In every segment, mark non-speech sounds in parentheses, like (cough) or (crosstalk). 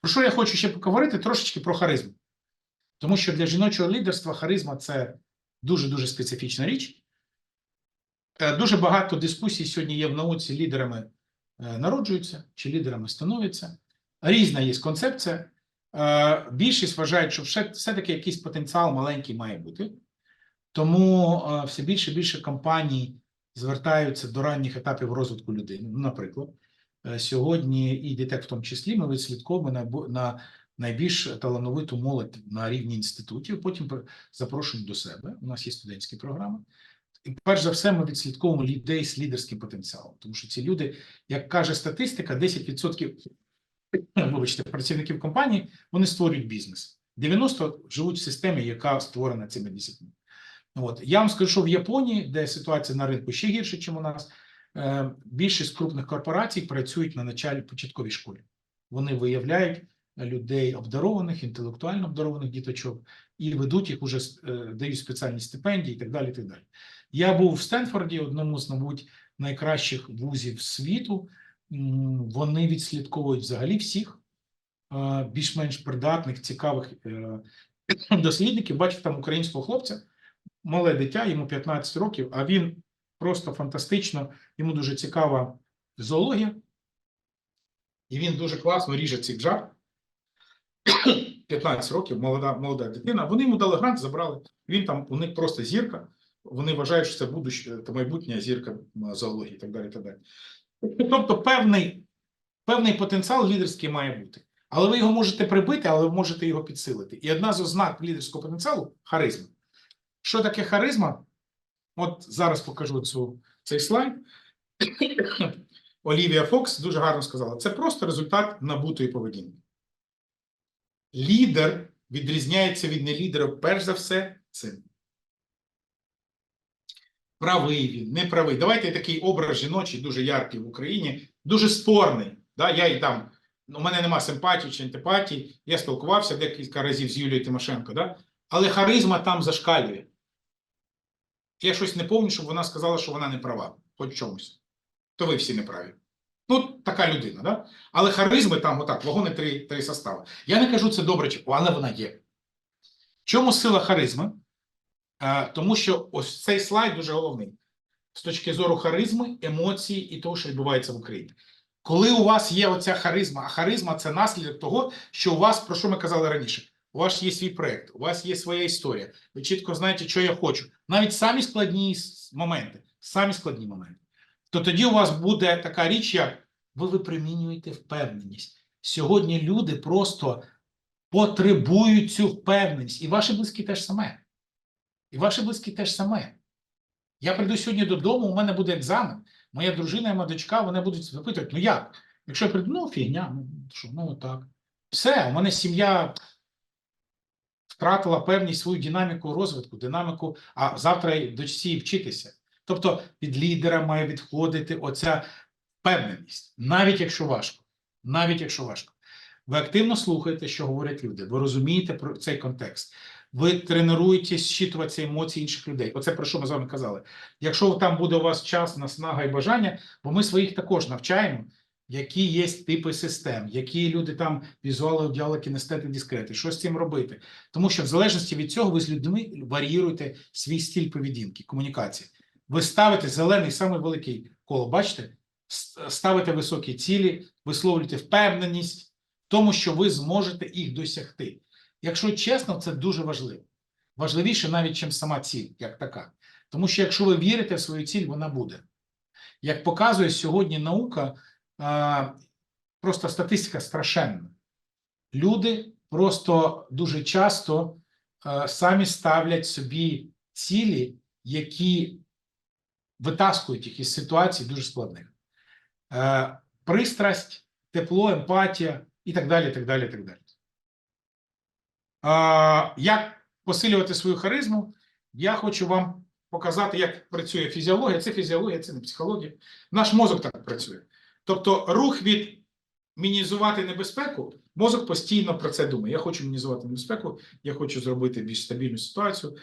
Про що я хочу ще поговорити? Трошечки про харизму. Тому що для жіночого лідерства харизма це дуже-дуже специфічна річ. Е, Дуже багато дискусій сьогодні є в науці лідерами е, народжуються чи лідерами становляться. Різна є концепція. Е, Більшість вважають, що все- все-таки якийсь потенціал маленький має бути. Тому все більше і більше компаній звертаються до ранніх етапів розвитку людини. Ну, наприклад, сьогодні і дітек в тому числі ми відслідковуємо на, на найбільш талановиту молодь на рівні інститутів, потім пр- запрошуємо до себе. У нас є студентські програми. І перш за все, ми відслідковуємо людей з лідерським потенціалом, тому що ці люди, як каже статистика, 10% вибачте, працівників компанії вони створюють бізнес. 90 живуть в системі, яка створена цими 10. От я вам скажу, що в Японії, де ситуація на ринку ще гірше, ніж у нас, е, більшість крупних корпорацій працюють на началі початковій школі. Вони виявляють людей обдарованих, інтелектуально обдарованих діточок і ведуть їх уже е, дають спеціальні стипендії і так далі. Так далі. Я був в Стенфорді, одному з, мабуть, найкращих вузів світу. Вони відслідковують взагалі всіх е, більш-менш придатних, цікавих е, дослідників. Бачите, там українського хлопця, мале дитя, йому 15 років, а він просто фантастично, йому дуже цікава зоологія, і він дуже класно ріже цих бджар. 15 років, молода, молода дитина. Вони йому дали грант, забрали. Він там, у них просто зірка. Вони вважають, що це будуще, це майбутня зірка зоології і так далі. Так далі. Тобто, певний, певний потенціал лідерський має бути. Але ви його можете прибити, але ви можете його підсилити. І одна з ознак лідерського потенціалу харизма. Що таке харизма? От зараз покажу цю, цей слайд. Олівія Фокс дуже гарно сказала: це просто результат набутої поведінки. Лідер відрізняється від нелідера, перш за все, цим. Правий він, не правий. Давайте такий образ жіночий, дуже яркий в Україні, дуже спорний. Да? Я і там, у мене нема симпатії чи антипатії. Я спілкувався декілька разів з Юлією Тимошенко, да? але харизма там зашкалює. Я щось не пам'ятаю, щоб вона сказала, що вона не права, хоч чомусь. То ви всі не праві. Ну, така людина, да? Але харизми там, отак, вагони три, три состави. Я не кажу це добре, але вона є. В чому сила харизми? Е, тому що ось цей слайд дуже головний. З точки зору харизми, емоції і того, що відбувається в Україні. Коли у вас є оця харизма, а харизма це наслідок того, що у вас, про що ми казали раніше, у вас є свій проєкт, у вас є своя історія. Ви чітко знаєте, що я хочу. Навіть самі складні моменти, самі складні моменти. То тоді у вас буде така річ, як ви випромінюєте впевненість. Сьогодні люди просто потребують цю впевненість. І ваші близькі теж саме. І ваші близькі теж саме. Я прийду сьогодні додому, у мене буде екзамен. Моя дружина і моя дочка, вони будуть запитувати, ну як? Якщо я прийду, ну фігня, ну що, ну так. Все, у мене сім'я втратила певність свою динаміку розвитку, динаміку, а завтра дочці й вчитися. Тобто від лідера має відходити оця впевненість, навіть якщо важко. Навіть якщо важко. Ви активно слухаєте, що говорять люди, ви розумієте про цей контекст. Ви тренуєтесь щитувати емоції інших людей. Оце про що ми з вами казали. Якщо там буде у вас час, наснага і бажання, бо ми своїх також навчаємо, які є типи систем, які люди там візуали, діалоги, кінестети, дискрети, що з цим робити. Тому що в залежності від цього ви з людьми варіюєте свій стиль поведінки, комунікації. Ви ставите зелений, самий великий коло, бачите? Ставите високі цілі, висловлюєте впевненість в тому, що ви зможете їх досягти. Якщо чесно, це дуже важливо. Важливіше навіть, ніж сама ціль, як така. Тому що якщо ви вірите в свою ціль, вона буде. Як показує сьогодні наука, просто статистика страшенна. Люди просто дуже часто самі ставлять собі цілі, які витаскують їх із ситуацій дуже складних. Пристрасть, тепло, емпатія і так далі. так далі, так далі. Як посилювати свою харизму? Я хочу вам показати, як працює фізіологія. Це фізіологія, це не психологія. Наш мозок так працює. Тобто, рух від мінімізувати небезпеку, мозок постійно про це думає. Я хочу мінімізувати небезпеку, я хочу зробити більш стабільну ситуацію.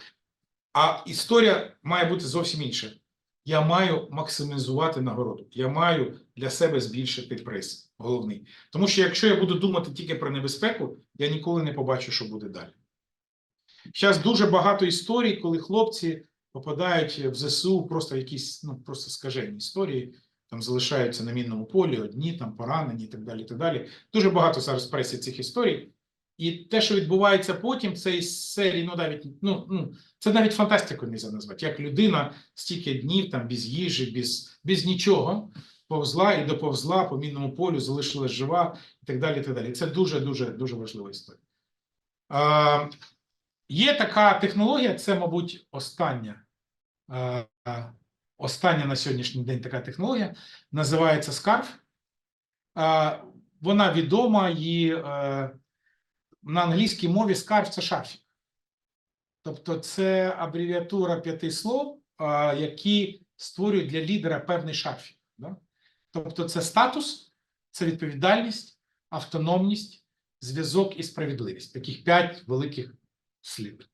А історія має бути зовсім інша. я маю максимізувати нагороду. Я маю для себе збільшити приз. Головний. Тому що якщо я буду думати тільки про небезпеку, я ніколи не побачу, що буде далі. Зараз дуже багато історій, коли хлопці попадають в ЗСУ просто якісь ну, просто скажені історії, там залишаються на мінному полі, одні там поранені і так далі. і так далі. Дуже багато зараз в пресі цих історій. І те, що відбувається потім, це із серії, ну навіть ну, ну це навіть фантастикою не назвати. Як людина стільки днів там без їжі, без, без нічого повзла і доповзла по мінному полю, залишилась жива і так далі. і так далі. Це дуже дуже дуже важлива історія. Є така технологія, це, мабуть, остання. Остання на сьогоднішній день така технологія називається. Е, Вона відома і е, на англійській мові SCARF – це шарфік. Тобто це абревіатура п'яти слов, які створюють для лідера певний шарфік. Тобто це статус, це відповідальність, автономність, зв'язок і справедливість. Таких п'ять великих слів.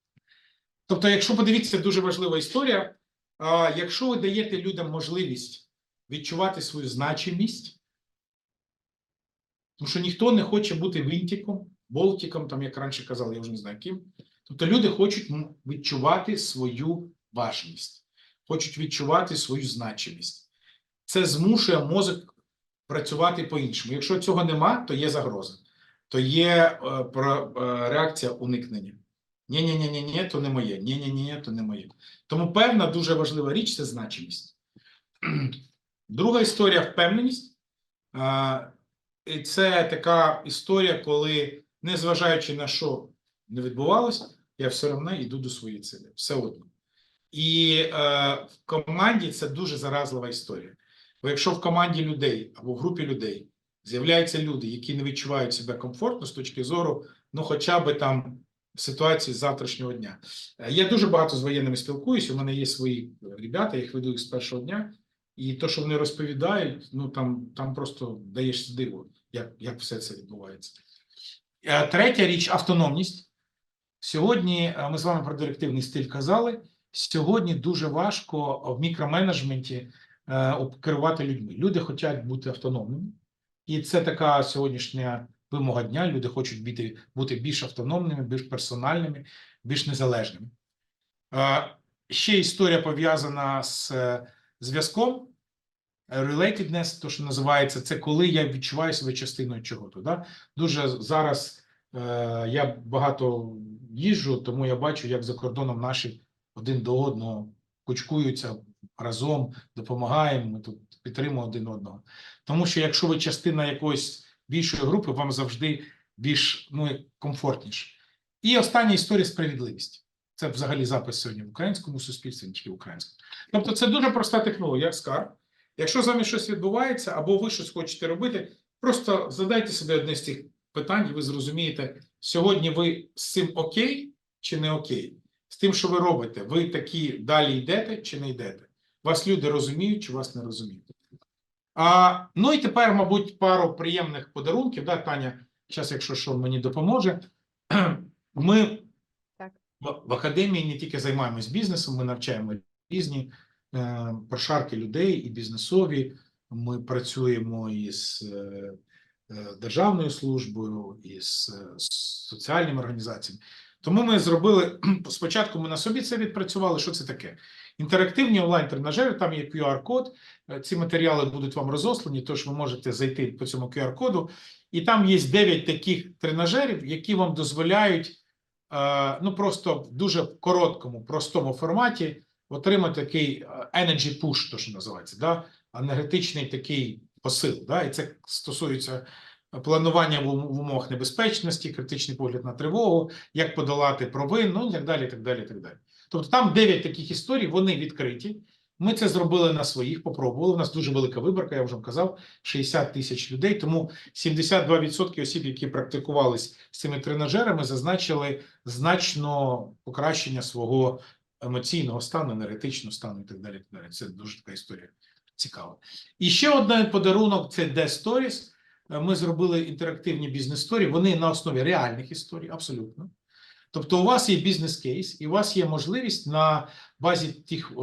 Тобто, якщо подивіться, дуже важлива історія. Якщо ви даєте людям можливість відчувати свою значимість, тому що ніхто не хоче бути винтиком, болтиком, там, як раніше казали, я вже не знаю ким. Тобто люди хочуть відчувати свою важність, хочуть відчувати свою значимість. Це змушує мозок працювати по-іншому. Якщо цього нема, то є загроза, то є е, е, реакція уникнення. Ні, ні, ні, ні, то не моє. Ні, ні, ні, ні, то не моє. Тому певна дуже важлива річ це значимість. (clears throat) Друга історія впевненість. Це така історія, коли, незважаючи на що не відбувалося, я все одно йду до своєї цілі. Все одно. І е, в команді це дуже заразлива історія. Бо якщо в команді людей або в групі людей з'являються люди, які не відчувають себе комфортно з точки зору, ну, хоча би там ситуації завтрашнього дня. Е, Я дуже багато з воєнними спілкуюся. У мене є свої ребята, я їх веду їх з першого дня. І то, що вони розповідають, ну там, там просто даєш диво, як, як все це відбувається. Е, Третя річ автономність. Сьогодні е, ми з вами про директивний стиль казали. Сьогодні дуже важко в мікроменеджменті керувати людьми. Люди хочуть бути автономними, і це така сьогоднішня вимога дня. Люди хочуть бути, бути більш автономними, більш персональними, більш незалежними. Е, Ще історія пов'язана з е, зв'язком. Relatedness, то що називається, це коли я відчуваю себе частиною чого-то. Да? Дуже зараз е, я багато їжджу, тому я бачу, як за кордоном наші один до одного кучкуються разом, допомагаємо, ми тут підтримуємо один одного. Тому що якщо ви частина якоїсь більшої групи, вам завжди більш ну, комфортніше. І остання історія справедливість. Це взагалі запис сьогодні в українському суспільстві, не тільки в українському. Тобто, це дуже проста технологія, як скарб. Якщо з вами щось відбувається, або ви щось хочете робити, просто задайте собі одне з цих питань, і ви зрозумієте, сьогодні ви з цим окей чи не окей? З тим, що ви робите, ви такі далі йдете чи не йдете? Вас люди розуміють чи вас не розуміють? А, ну і тепер, мабуть, пару приємних подарунків. Да, Таня, зараз, якщо що, мені допоможе. (clears throat) Ми Так. в, в академії не тільки займаємось бізнесом, ми навчаємо різні е, прошарки людей і бізнесові. Ми працюємо із е, е, державною службою, із е, соціальними організаціями. Тому ми зробили (clears throat) спочатку. Ми на собі це відпрацювали. Що це таке? Інтерактивні онлайн-тренажери, там є QR-код. Е, Ці матеріали будуть вам розослані, тож ви можете зайти по цьому QR-коду. І там є 9 таких тренажерів, які вам дозволяють е, ну просто в дуже короткому, простому форматі отримати такий е, energy push, то що називається, да? енергетичний такий посил. Да? І це стосується планування в умовах небезпечності, критичний погляд на тривогу, як подолати провин, ну і так далі. так далі, так далі. Тобто там 9 таких історій, вони відкриті. Ми це зробили на своїх, попробували. У нас дуже велика виборка, я вже казав, 60 тисяч людей. Тому 72% осіб, які практикувались з цими тренажерами, зазначили значно покращення свого емоційного стану, енергетичного стану і так далі. так далі. Це дуже така історія цікава. І ще один подарунок це Death Stories. Е, Ми зробили інтерактивні бізнес-сторі. Вони на основі реальних історій, абсолютно. Тобто, у вас є бізнес-кейс, і у вас є можливість на базі тих е,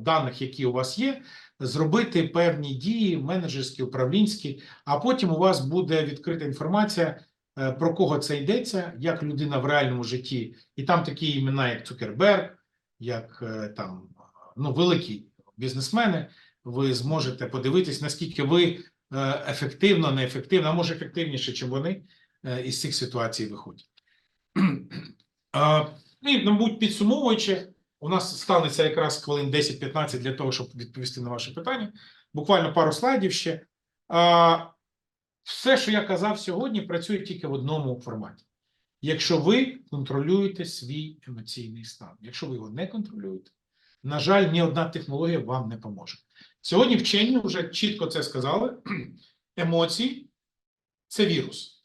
даних, які у вас є, зробити певні дії, менеджерські, управлінські, а потім у вас буде відкрита інформація, е, про кого це йдеться, як людина в реальному житті, і там такі імена, як Цукерберг, як е, там ну, великі бізнесмени. Ви зможете подивитись, наскільки ви ефективно, неефективно, а може ефективніше, ніж вони е, із цих ситуацій виходять. Ну і, мабуть, підсумовуючи, у нас станеться якраз хвилин 10-15 для того, щоб відповісти на ваше питання. Буквально пару слайдів ще. Все, що я казав сьогодні, працює тільки в одному форматі. Якщо ви контролюєте свій емоційний стан, якщо ви його не контролюєте, на жаль, ні одна технологія вам не поможе. Сьогодні вчені вже чітко це сказали. (clears throat) Емоції це вірус,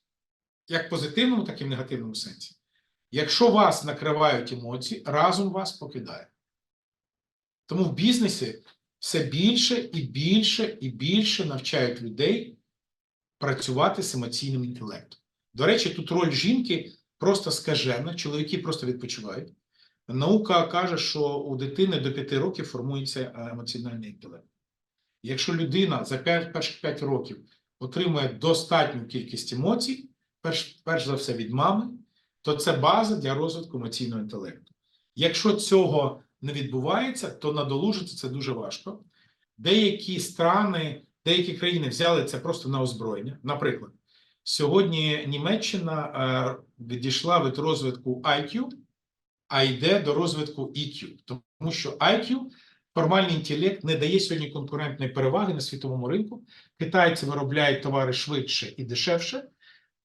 як в позитивному, так і в негативному сенсі. Якщо вас накривають емоції, разум вас покидає. Тому в бізнесі все більше і більше і більше навчають людей працювати з емоційним інтелектом. До речі, тут роль жінки просто скажена, чоловіки просто відпочивають. Наука каже, що у дитини до 5 років формується е, емоціональний інтелект. Якщо людина за 5, перших 5 років отримує достатню кількість емоцій, перш, перш за все від мами, то це база для розвитку емоційного інтелекту. Якщо цього не відбувається, то надолужити це дуже важко. Деякі страни, деякі країни взяли це просто на озброєння. Наприклад, сьогодні Німеччина е, відійшла від розвитку IQ, а йде до розвитку EQ. Тому що IQ, формальний інтелект, не дає сьогодні конкурентної переваги на світовому ринку. Китайці виробляють товари швидше і дешевше,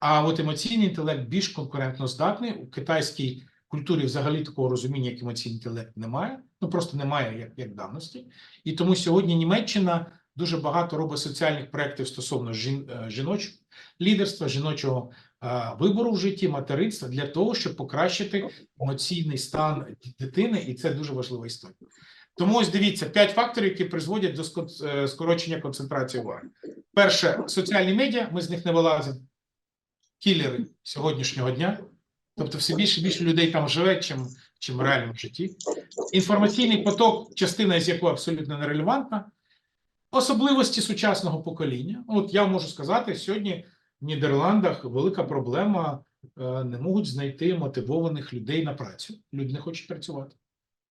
а от емоційний інтелект більш конкурентно здатний. У китайській культурі взагалі такого розуміння, як емоційний інтелект, немає. Ну просто немає як, як давності. І тому сьогодні Німеччина дуже багато робить соціальних проєктів стосовно жін, е, жіночого лідерства, жіночого е, вибору в житті, материнства для того, щоб покращити емоційний стан дитини, і це дуже важлива історія. Тому ось дивіться п'ять факторів, які призводять до е, скорочення концентрації уваги. Перше, соціальні медіа, ми з них не вилазимо. Кілери сьогоднішнього дня. Тобто, все більше і більше людей там живе, чим, чим в реальному житті. Інформаційний поток, частина з якого абсолютно нерелевантна. Особливості сучасного покоління. От я можу сказати, сьогодні в Нідерландах велика проблема. е, Не можуть знайти мотивованих людей на працю. Люди не хочуть працювати.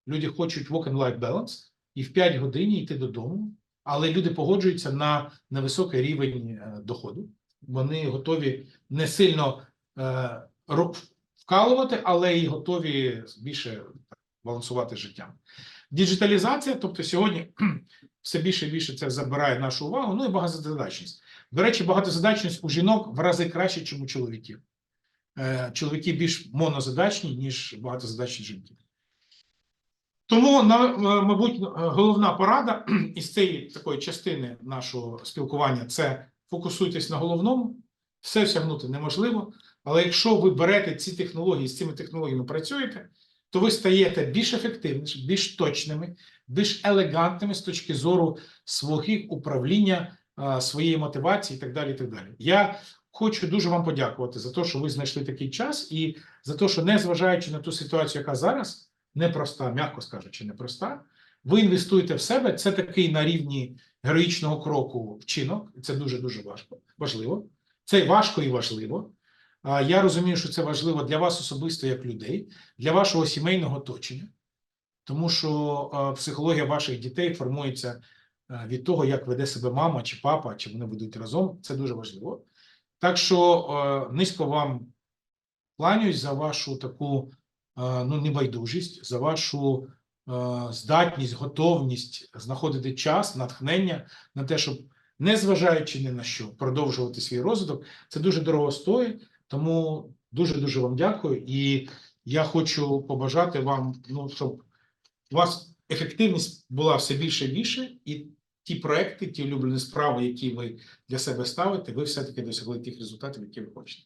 Люди хочуть work-and-life balance і в 5 годин йти додому, але люди погоджуються на невисокий рівень е, доходу. Вони готові не сильно е, вкалувати, але й готові більше балансувати життям. Діджиталізація, тобто сьогодні (clears throat) все більше і більше це забирає нашу увагу. Ну і багатозадачність. До речі, багатозадачність у жінок в рази краще, ніж у чоловіків. Е, Чоловіки більш монозадачні, ніж багатозадачні жінки. Тому, на- е, мабуть, головна порада (clears throat) із цієї такої частини нашого спілкування це фокусуйтесь на головному, все всягнути неможливо. Але якщо ви берете ці технології, з цими технологіями працюєте, то ви стаєте більш ефективними, більш точними, більш елегантними з точки зору свого управління, своєї мотивації і так далі. і так далі. Я хочу дуже вам подякувати за те, що ви знайшли такий час, і за те, що, незважаючи на ту ситуацію, яка зараз непроста, м'яко скажучи, непроста, ви інвестуєте в себе. Це такий на рівні героїчного кроку вчинок. Це дуже дуже важко, важливо. Це важко і важливо. Я розумію, що це важливо для вас особисто як людей, для вашого сімейного оточення, тому що психологія ваших дітей формується від того, як веде себе мама чи папа, чи вони ведуть разом. Це дуже важливо. Так що низько вам кланяюсь за вашу таку ну, небайдужість, за вашу здатність, готовність знаходити час, натхнення на те, щоб, незважаючи ні на що, продовжувати свій розвиток. Це дуже дорого стоїть. Тому дуже дуже вам дякую, і я хочу побажати вам, ну щоб у вас ефективність була все більше і більше, і ті проекти, ті улюблені справи, які ви для себе ставите, ви все таки досягли тих результатів, які ви хочете.